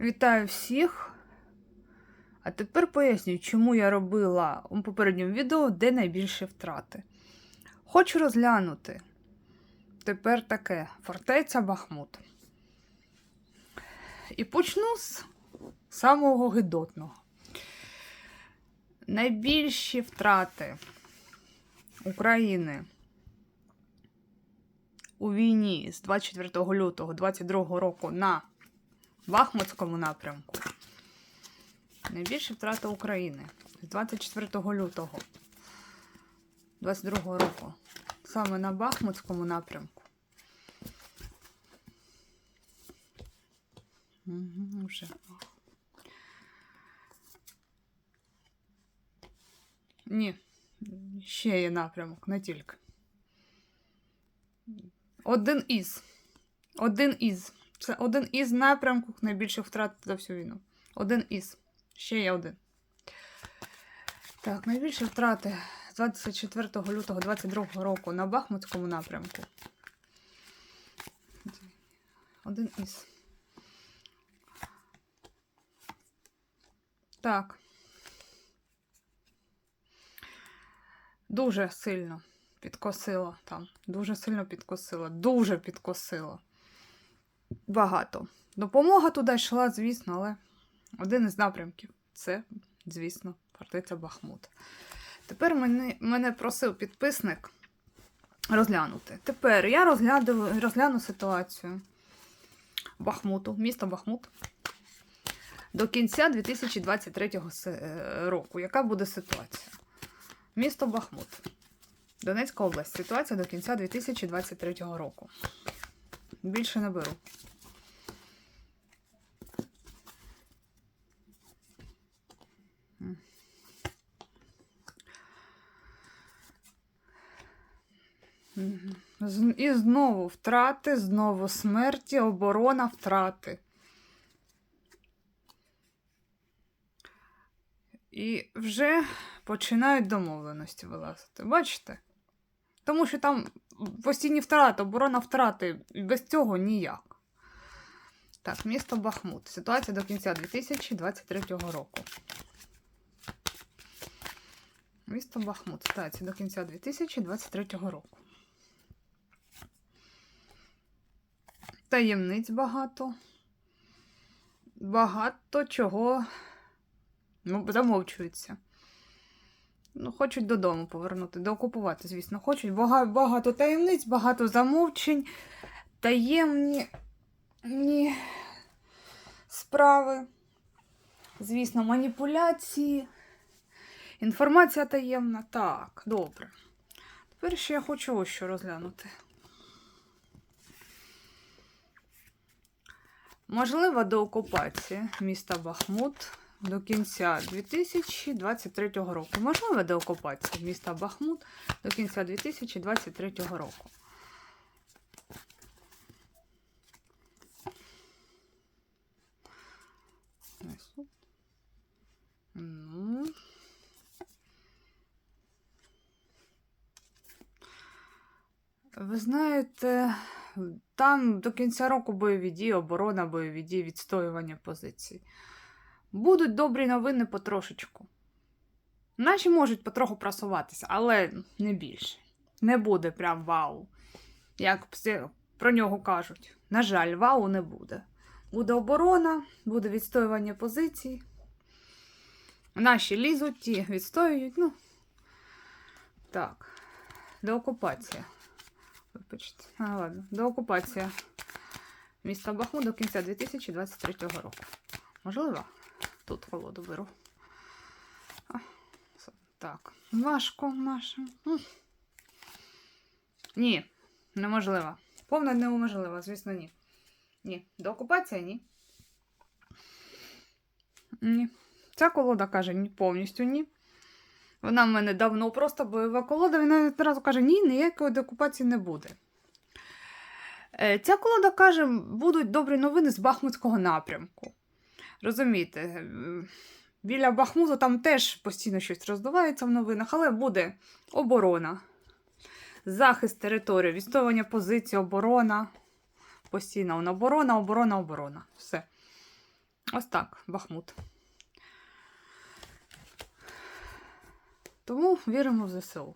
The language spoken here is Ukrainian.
Вітаю всіх. А тепер поясню, чому я робила у попередньому відео, де найбільші втрати. Хочу розглянути. Тепер таке фортеця Бахмут. І почну з самого гидотного. Найбільші втрати України у війні з 24 лютого 22 року на Бахмутському напрямку. Найбільші втрати України з 24 лютого 22 року. Саме на Бахмутському напрямку. Угу, вже. Ні, ще є напрямок, не тільки. Один із. Один із. Це один із напрямків найбільших втрат за всю війну. Один із. Ще є один. Так, найбільші втрати 24 лютого 22 року на Бахмутському напрямку. Один із. Так. Дуже сильно підкосило там. Дуже сильно підкосило. Дуже підкосило. Багато. Допомога туди йшла, звісно, але один із напрямків це, звісно, фортеця Бахмут. Тепер мене, мене просив підписник розглянути. Тепер я розгляду, розгляну ситуацію Бахмуту, міста Бахмут. До кінця 2023 е, року. Яка буде ситуація? Місто Бахмут. Донецька область. Ситуація до кінця 2023 року. Більше не беру. І знову втрати, знову смерті, оборона, втрати. І вже починають домовленості вилазити. Бачите? Тому що там постійні втрати, оборона втрати. Без цього ніяк. Так, місто Бахмут. Ситуація до кінця 2023 року. Місто Бахмут. Ситуація до кінця 2023 року. Таємниць багато. Багато чого ну, замовчується. Ну, хочуть додому повернути, доокупувати, звісно, хочуть. Багато, таємниць, багато замовчень, таємні ні, справи, звісно, маніпуляції, інформація таємна. Так, добре. Тепер ще я хочу ось що розглянути. Можлива деокупація міста Бахмут до кінця 2023 року. Можлива деокупація міста Бахмут до кінця 2023 року. Ну. Ви знаєте, там до кінця року бойові дії, оборона бойові дії, відстоювання позицій. Будуть добрі новини потрошечку. Наші можуть потроху просуватися, але не більше. Не буде прям вау. Як про нього кажуть. На жаль, вау не буде. Буде оборона, буде відстоювання позицій. Наші лізуть, ті відстоюють. Ну, так. Деокупація. Вибачте. А, ладно. Деокупація міста Бахмут до кінця 2023 року. Можливо, тут холоду беру. Так. Важко наше. Ні, неможливо. Повна неможливо, звісно, ні. Ні. Деокупація ні. Ні. Ця колода каже ні, повністю ні. Вона в мене давно просто бойова колода, вона одразу каже, ні, ніякої деокупації не буде. Е, Ця колода каже, будуть добрі новини з Бахмутського напрямку. Розумієте, біля Бахмуту там теж постійно щось роздувається в новинах, але буде оборона, захист території, відстоювання позицій, оборона. Постійно вона оборона, оборона, оборона. Все. Ось так, Бахмут. Тому віримо в ЗСУ.